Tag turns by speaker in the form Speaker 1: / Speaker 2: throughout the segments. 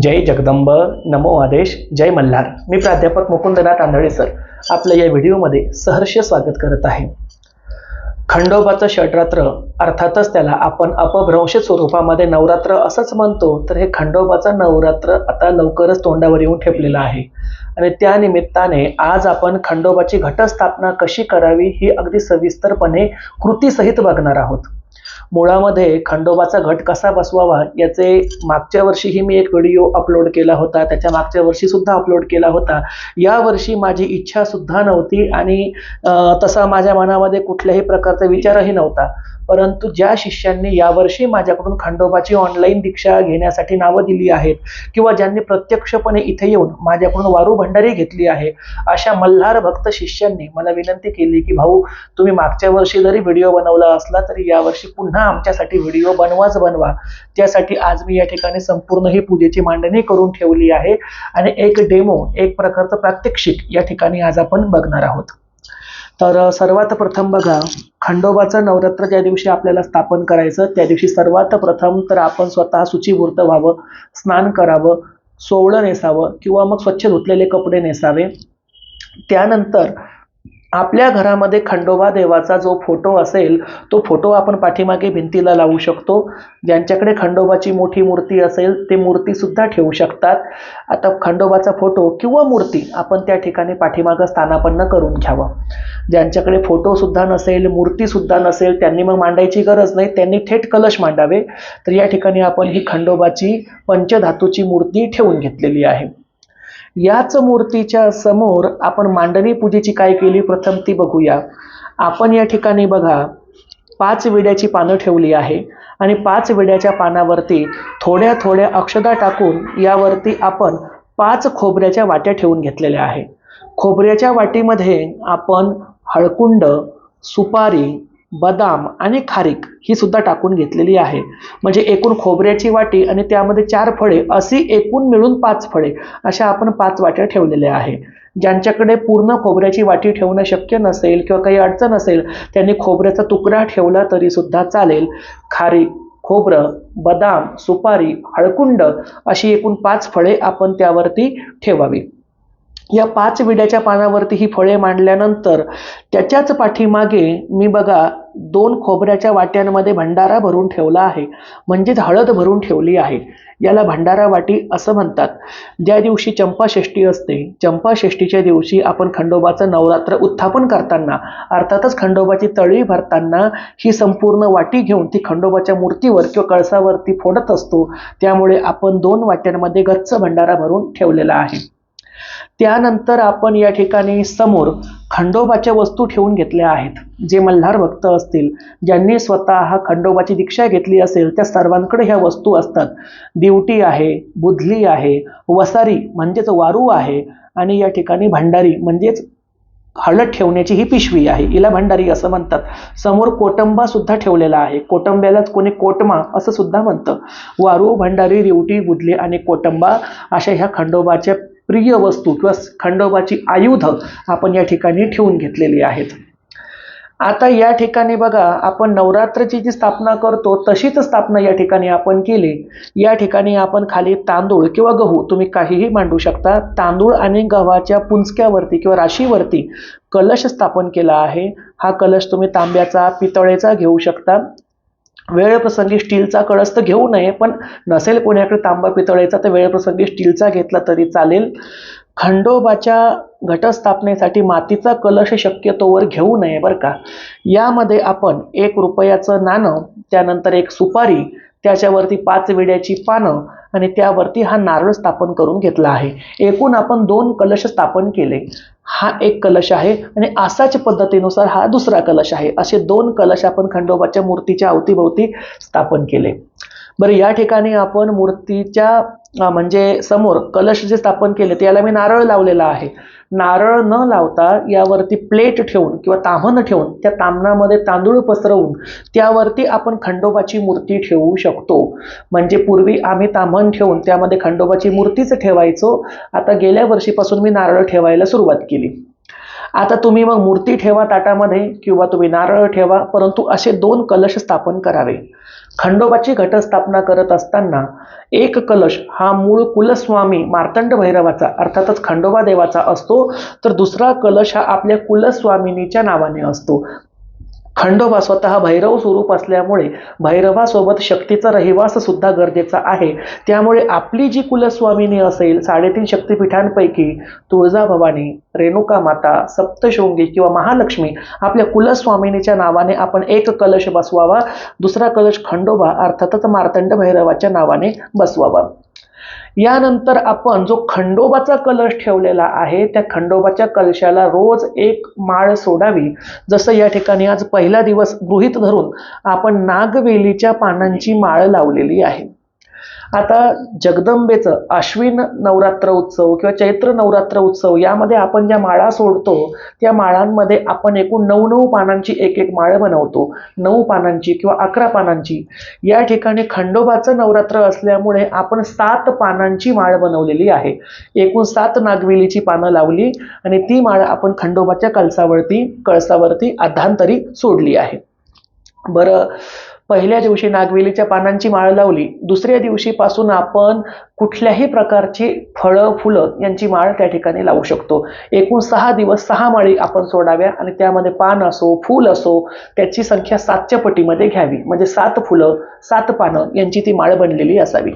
Speaker 1: जय जगदंब नमो आदेश जय मल्हार. मी प्राध्यापक मुकुंदनाथ आंधळे सर. आपल्या या व्हिडिओमध्ये सहर्ष स्वागत करत आहे. खंडोबाचं षडरात्र अर्थातच त्याला आपण अपभ्रंश स्वरूपामध्ये नवरात्र असंच म्हणतो तर हे खंडोबाचं नवरात्र आता लवकरच तोंडावर येऊन ठेपलेलं आहे. आणि त्या निमित्ताने आज आपण खंडोबाची घटस्थापना कशी करावी ही अगदी सविस्तरपणे कृतीसहित बघणार आहोत. मुळामध्ये खंडोबाचा घट कसा बसवावा याचे मागच्या वर्षीही मी एक व्हिडिओ अपलोड केला होता. त्याच्या मागच्या वर्षी सुद्धा अपलोड केला होता. या वर्षी माझी इच्छा सुद्धा नव्हती आणि तसा माझ्या मनामध्ये कुठल्याही प्रकारचा विचारही नव्हता. परंतु ज्या शिष्यांनी यावर्षी माझ्याकडून खंडोबाची ऑनलाईन दीक्षा घेण्यासाठी नावं दिली आहेत किंवा ज्यांनी प्रत्यक्षपणे इथे येऊन माझ्याकडून वारू भंडारी घेतली आहे अशा मल्हार भक्त शिष्यांनी मला विनंती केली की भाऊ तुम्ही मागच्या वर्षी जरी व्हिडिओ बनवला असला तरी यावर्षी पुन्हा आमच्यासाठी व्हिडिओ बनवाच बनवा. त्यासाठी आज मी या ठिकाणी संपूर्ण ही पूजेची मांडणी करून ठेवली आहे आणि एक डेमो एक प्रकारचं प्रात्यक्षिक या ठिकाणी आज आपण बघणार आहोत. तर सर्वात प्रथम बघा खंडोबाचं नवरात्र ज्या दिवशी आपल्याला स्थापन करायचं त्या दिवशी सर्वात प्रथम तर आपण स्वतः सुचिमूर्त व्हावं स्नान करावं सोवळं नेसावं किंवा मग स्वच्छ धुतलेले कपडे नेसावे. त्यानंतर आपल्या घरामध्ये खंडोबा देवाचा जो फोटो असेल तो फोटो आपण पाठीमागे भिंतीला लावू शकतो. ज्यांच्याकडे खंडोबाची मोठी मूर्ती असेल ते मूर्तीसुद्धा ठेवू शकतात. आता खंडोबाचा फोटो किंवा मूर्ती आपण त्या ठिकाणी पाठीमागं स्थानापन्न करून घ्यावं. ज्यांच्याकडे फोटोसुद्धा नसेल मूर्तीसुद्धा नसेल त्यांनी मग मांडायची गरज नाही. त्यांनी थेट कलश मांडावे. तर या ठिकाणी आपण ही खंडोबाची पंचधातूची मूर्ती ठेवून घेतलेली आहे. याच मूर्तीच्या समोर आपण मांडणी पूजेची काय केली? प्रथम ती बघूया. आपण या ठिकाणी बघा पाच विड्याची पानं ठेवली आहे आणि पाच विड्याच्या पानावरती थोड्या थोड्या अक्षदा टाकून यावरती आपण पाच खोबऱ्याच्या वाट्या ठेवून घेतलेल्या आहे. खोबऱ्याच्या वाटीमध्ये आपण हळकुंड सुपारी बदाम आणि खारीक ही सुद्धा टाकून घेतलेली आहे. म्हणजे एकूण खोबऱ्याची वाटी आणि त्यामध्ये चार फळे अशी एकूण मिळून पाच फळे अशा आपण पाच वाट्या ठेवलेल्या आहे. ज्यांच्याकडे पूर्ण खोबऱ्याची वाटी ठेवणं शक्य नसेल किंवा काही अडचण असेल त्यांनी खोबऱ्याचा तुकडा ठेवला तरी सुद्धा चालेल. खारीक खोबरं बदाम सुपारी हळकुंड अशी एकूण पाच फळे आपण त्यावरती ठेवावी. या पाच विड्याच्या पानावरती ही फळे मांडल्यानंतर त्याच्याच पाठीमागे मी बघा दोन खोबऱ्याच्या वाट्यांमध्ये भंडारा भरून ठेवला आहे. म्हणजेच हळद भरून ठेवली आहे. याला भंडारा वाटी असं म्हणतात. ज्या दिवशी चंपाषष्ठी असते चंपाषष्ठीच्या दिवशी आपण खंडोबाचं नवरात्र उत्थापन करताना अर्थातच खंडोबाची तळी भरताना ही संपूर्ण वाटी घेऊन ती खंडोबाच्या मूर्तीवर किंवा कळसावरती फोडत असतो. त्यामुळे आपण दोन वाट्यांमध्ये गच्च भंडारा भरून ठेवलेला आहे. त्यानंतर आपण या ठिकाणी समोर खंडोबाच्या वस्तू ठेवून घेतल्या आहेत जे मल्हार भक्त असतील ज्यांनी स्वतः खंडोबाची दीक्षा घेतली असेल त्या सर्वांकडे ह्या वस्तू असतात. दिवटी आहे बुधली आहे वसारी म्हणजेच वारू आहे आणि या ठिकाणी भंडारी म्हणजेच हळद ठेवण्याची ही पिशवी आहे. हिला भंडारी असं म्हणतात. समोर कोटंबा सुद्धा ठेवलेला आहे. कोटंब्यालाच कोणी कोटमा असं सुद्धा म्हणतं. वारू भंडारी रिवटी बुधले आणि कोटंबा अशा ह्या खंडोबाच्या प्रिय वस्तू किंवा खंडोबाची आयुध आपण या ठिकाणी ठेवून घेतलेली आहेत. आता या ठिकाणी बघा आपण नवरात्रची जी स्थापना करतो तशीच स्थापना या ठिकाणी आपण केली. या ठिकाणी आपण खाली तांदूळ किंवा गहू तुम्ही काहीही मांडू शकता तांदूळ आणि गव्हाच्या पुंजक्यावरती किंवा राशीवरती कलश स्थापन केला आहे. हा कलश तुम्ही तांब्याचा पितळेचा घेऊ शकता. वेळप्रसंगी स्टीलचा कळस तर घेऊ नये पण नसेल कोणाकडे तांबा पितळेचा तर वेळप्रसंगी स्टीलचा घेतला तरी चालेल. खंडोबाच्या घटस्थापनेसाठी मातीचा कलश शक्यतोवर घेऊ नये बरं का. यामध्ये आपण एक रुपयाचं नाणं त्यानंतर एक सुपारी त्याच्यावरती पाच विड्याची पानं आणि त्यावरती हा नारळ स्थापन करून घेतला आहे. एकूण आपण दोन कलश स्थापन केले. हा एक कलश आहे आणि असाच पद्धतीनुसार हा दुसरा कलश आहे. असे दोन कलश आपण खंडोबाच्या मूर्तीच्या अवतीभोवती स्थापन केले. बरं या ठिकाणी आपण मूर्तीच्या म्हणजे समोर कलश जे स्थापन केले त्याला मी नारळ लावलेला आहे. नारळ न लावता यावरती प्लेट ठेवून किंवा ताम्हण ठेवून त्या तामणामध्ये तांदूळ पसरवून त्यावरती आपण खंडोबाची मूर्ती ठेवू शकतो. म्हणजे पूर्वी आम्ही ताम्हण ठेवून त्यामध्ये खंडोबाची मूर्तीच ठेवायचो. आता गेल्या वर्षीपासून मी नारळ ठेवायला सुरुवात केली. आता तुम्ही मग मूर्ती ठेवा ताटामध्ये किंवा तुम्ही नारळ ठेवा परंतु असे दोन कलश स्थापन करावे. खंडोबाची घटस्थापना करत असताना एक कलश हा मूळ कुलस्वामी मार्तंड भैरवाचा अर्थातच खंडोबा देवाचा असतो तर दुसरा कलश हा आपल्या कुलस्वामिनीच्या नावाने असतो. खंडोबा स्वतः भैरव स्वरूप असल्यामुळे भैरवासोबत शक्तीचा रहिवास सुद्धा गरजेचा आहे. त्यामुळे आपली जी कुलस्वामिनी असेल साडेतीन शक्तिपीठांपैकी तुळजाभवानी रेणुका माता सप्तशृंगी किंवा महालक्ष्मी आपल्या कुलस्वामिनीच्या नावाने आपण एक कलश बसवावा दुसरा कलश खंडोबा अर्थातच मार्तंड भैरवाच्या नावाने बसवावा. यानंतर आपण जो खंडोबाचा कलश ठेवलेला आहे त्या खंडोबाच्या कलशाला रोज एक माळ सोडावी. जसं या ठिकाणी आज पहिला दिवस गृहीत धरून आपण नागवेलीच्या पानांची माळ लावलेली आहे. आता जगदंबेचं आश्विन नवरात्र उत्सव किंवा चैत्र नवरात्र उत्सव यामध्ये आपण ज्या माळा सोडतो त्या माळांमध्ये आपण एकूण नऊ नऊ पानांची एक एक माळ बनवतो. नऊ पानांची किंवा अकरा पानांची. या ठिकाणी खंडोबाचं नवरात्र असल्यामुळे आपण सात पानांची माळ बनवलेली आहे. एकूण सात नागवेलीची पानं लावली आणि ती माळ आपण खंडोबाच्या कलसावरती कळसावरती अध्यांतरी सोडली आहे. बरं पहिल्या दिवशी नागवेलीच्या पानांची माळ लावली. दुसऱ्या दिवशीपासून आपण कुठल्याही प्रकारची फळं फुलं यांची माळ त्या ठिकाणी लावू शकतो. एकूण सहा दिवस सहा माळी आपण सोडाव्या आणि त्यामध्ये पान असो फूल असो त्याची संख्या सातच्या पटीमध्ये घ्यावी. म्हणजे सात फुलं सात पानं यांची ती माळ बनलेली असावी.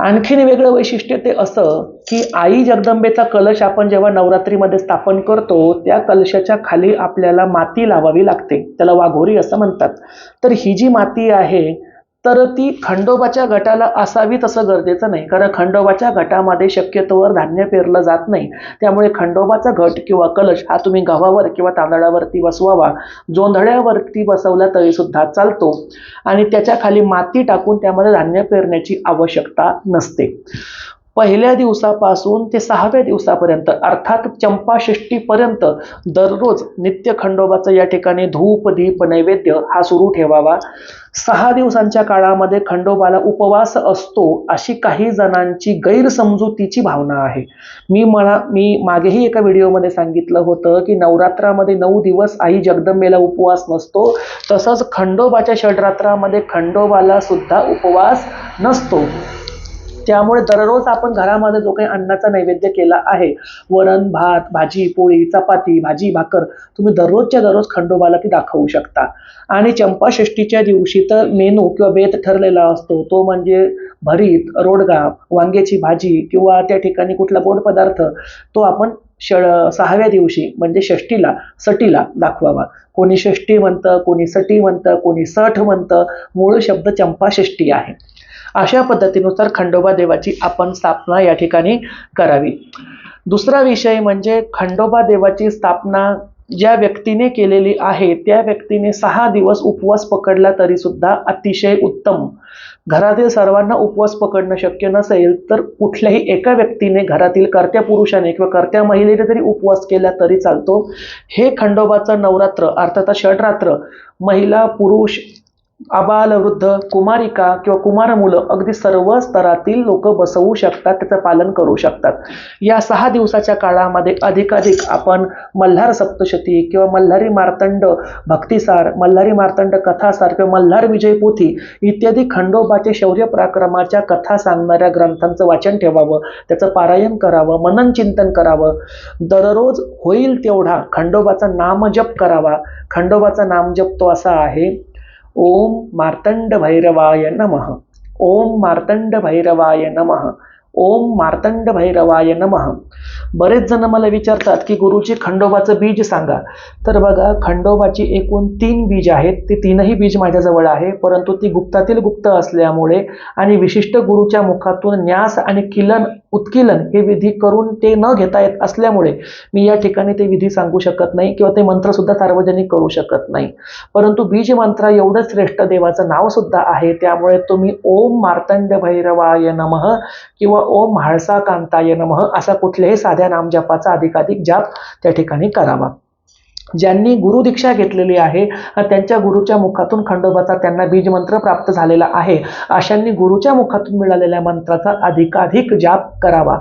Speaker 1: आणखीन वेगळं वैशिष्ट्य ते असं की आई जगदंबेचा कलश आपण जेव्हा नवरात्रीमध्ये स्थापन करतो त्या कलशाच्या खाली आपल्याला माती लावावी लागते. त्याला वाघोरी असं म्हणतात. तर ही जी माती आहे तर ती खंडोबाच्या गटाला असावी तसं गरजेचं नाही. कारण खंडोबाच्या गटामध्ये शक्यतोवर धान्य पेरलं जात नाही. त्यामुळे खंडोबाचा घट किंवा कलश हा तुम्ही गव्हावर किंवा तांदळावरती बसवावा. जोंधळ्यावरती बसवला तरी सुद्धा चालतो. आणि त्याच्याखाली माती टाकून त्यामध्ये धान्य पेरण्याची आवश्यकता नसते. पहिल्या दिवसापासून ते सहाव्या दिवसापर्यंत अर्थात चंपाषष्टीपर्यंत दररोज नित्य खंडोबाचं या ठिकाणी धूप दीप नैवेद्य हा सुरू ठेवावा. सहा दिवसांच्या काळामध्ये खंडोबाला उपवास असतो अशी काही जणांची गैरसमजुतीची भावना आहे. मी मला मी मागेही एका व्हिडिओमध्ये सांगितलं होतं की नवरात्रामध्ये नऊ दिवस आई जगदंबेला उपवास नसतो. तसंच खंडोबाच्या षडरात्रामध्ये खंडोबाला सुद्धा उपवास नसतो. त्यामुळे दररोज आपण घरामध्ये जो काही अन्नाचा नैवेद्य केला आहे वरण भात भाजी पोळी चपाती भाजी भाकर तुम्ही दररोजच्या दररोज खंडोबाला ती दाखवू शकता. आणि चंपाषष्टीच्या दिवशी तर मेनू किंवा बेत ठरलेला असतो तो म्हणजे भरीत रोडगा वांग्याची भाजी किंवा त्या ठिकाणी कुठला गोड पदार्थ तो आपण श सहाव्या दिवशी म्हणजे षष्टीला सटीला दाखवावा. कोणी षष्टी म्हणतं कोणी सटी म्हणतं कोणी सठ म्हणतं मूळ शब्द चंपाषष्टी आहे. अशा पद्धतीनुसार खंडोबा देवाची आपण स्थापना या ठिकाणी करावी. दुसरा विषय म्हणजे खंडोबा देवाची स्थापना ज्या व्यक्तीने केलेली आहे त्या व्यक्तीने सहा दिवस उपवास पकडला तरी सुद्धा अतिशय उत्तम. घरातील सर्वांना उपवास पकडणं शक्य नसेल तर कुठल्याही एका व्यक्तीने घरातील कर्त्या पुरुषाने किंवा कर्त्या महिलेने जरी उपवास केला तरी चालतो. हे खंडोबाचं नवरात्र अर्थात षडरात्र महिला पुरुष आबाल वृद्ध कुमारिका किंवा कुमार मुलं अगदी सर्व स्तरातील लोक बसवू शकतात त्याचं पालन करू शकतात. या सहा दिवसाच्या काळामध्ये अधिकाधिक आपण मल्हार सप्तशती किंवा मल्हारी मार्तंड भक्तिसार मल्हारी मार्तंड कथासार किंवा मल्हार विजय पोथी इत्यादी खंडोबाचे शौर्य पराक्रमाच्या कथा सांगणाऱ्या ग्रंथांचं वाचन ठेवावं त्याचं पारायण करावं मनन चिंतन करावं. दररोज होईल तेवढा खंडोबाचा नामजप करावा. खंडोबाचा नामजप तो असा आहे ओम मार्तंड भैरवाय नमः। ओम मार्तंड भैरवाय नमः। ओम मार्तंड भैरवाय नमः। बरेच जण मला विचारतात की गुरुजी खंडोबाचं बीज सांगा. तर बघा खंडोबाची एकूण तीन बीज आहेत. ते तीनही बीज माझ्याजवळ आहे परंतु ती गुप्तातील गुप्त असल्यामुळे आणि विशिष्ट गुरुच्या मुखातून न्यास आणि किलन उत्कीलन हे विधी करून ते न घेता येत असल्यामुळे मी या ठिकाणी ते विधी सांगू शकत नाही किंवा ते मंत्र सुद्धा सार्वजनिक करू शकत नाही. परंतु बीज मंत्र एवढं श्रेष्ठ देवाचं नाव सुद्धा आहे त्यामुळे तुम्ही ओम मार्तंड भैरवाय नमः किंवा ओम म्हाळसा कांताय नमः असा कुठल्याही साध्या नामजपाचा अधिकाधिक जाप त्या ठिकाणी करावा. ज्यांनी गुरुदीक्षा घेतलेली आहे त्यांच्या गुरुच्या मुखातून खंडोबाचा त्यांना बीजमंत्र प्राप्त झालेला आहे. अशांनी गुरुच्या मुखातून मिळालेल्या मंत्राचा अधिकाधिक जाप करावा.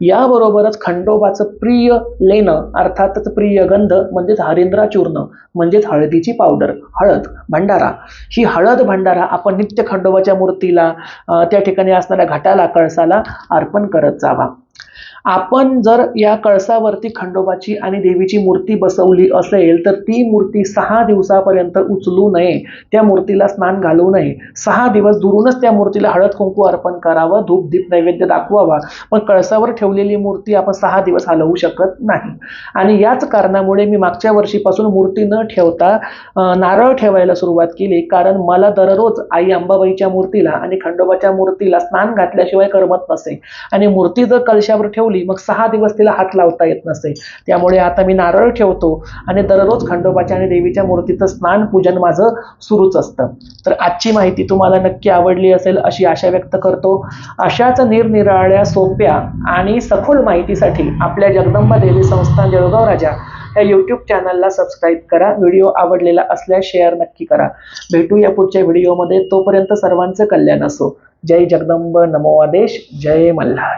Speaker 1: याबरोबरच खंडोबाचं प्रिय लेणं अर्थातच प्रिय गंध म्हणजेच हरिंद्रा चूर्ण म्हणजेच हळदीची पावडर हळद भंडारा. ही हळद भंडारा आपण नित्य खंडोबाच्या मूर्तीला त्या ठिकाणी असणाऱ्या घाटाला कळसाला अर्पण करत जावा. आपण जर या कळसावरती खंडोबाची आणि देवीची मूर्ती बसवली असेल तर ती मूर्ती सहा दिवसापर्यंत उचलू नये. त्या मूर्तीला स्नान घालू नये. सहा दिवस दुरूनच त्या मूर्तीला हळद कुंकू अर्पण करावं धूप दीप नैवेद्य दाखवावा. पण कळसावर ठेवलेली मूर्ती आपण सहा दिवस हलवू शकत नाही. आणि याच कारणामुळे मी मागच्या वर्षीपासून मूर्ती न ठेवता नारळ ठेवायला सुरुवात केली. कारण मला दररोज आई अंबाबाईच्या मूर्तीला आणि खंडोबाच्या मूर्तीला स्नान घातल्याशिवाय करमत नसे. आणि मूर्ती जर कळशावर ठेवली मग सहा दिवस तिला हात लावता येत नसे. त्यामुळे आता मी नारळ ठेवतो आणि दररोज खंडोबाच्या आणि देवीच्या मूर्तीचं स्नान पूजन माझं सुरूच असतं. तर आजची माहिती तुम्हाला नक्की आवडली असेल अशी आशा व्यक्त करतो. अशाच निरनिराळ्या सोप्या आणि सखोल माहितीसाठी आपल्या जगदंबा देवी संस्थान जळगाव राजा या यूट्यूब चॅनलला सबस्क्राईब करा. व्हिडिओ आवडलेला असल्यास शेअर नक्की करा. भेटू या पुढच्या व्हिडिओमध्ये. तोपर्यंत सर्वांचं कल्याण असो. जय जगदंब. नमो आदेश. जय मल्हार.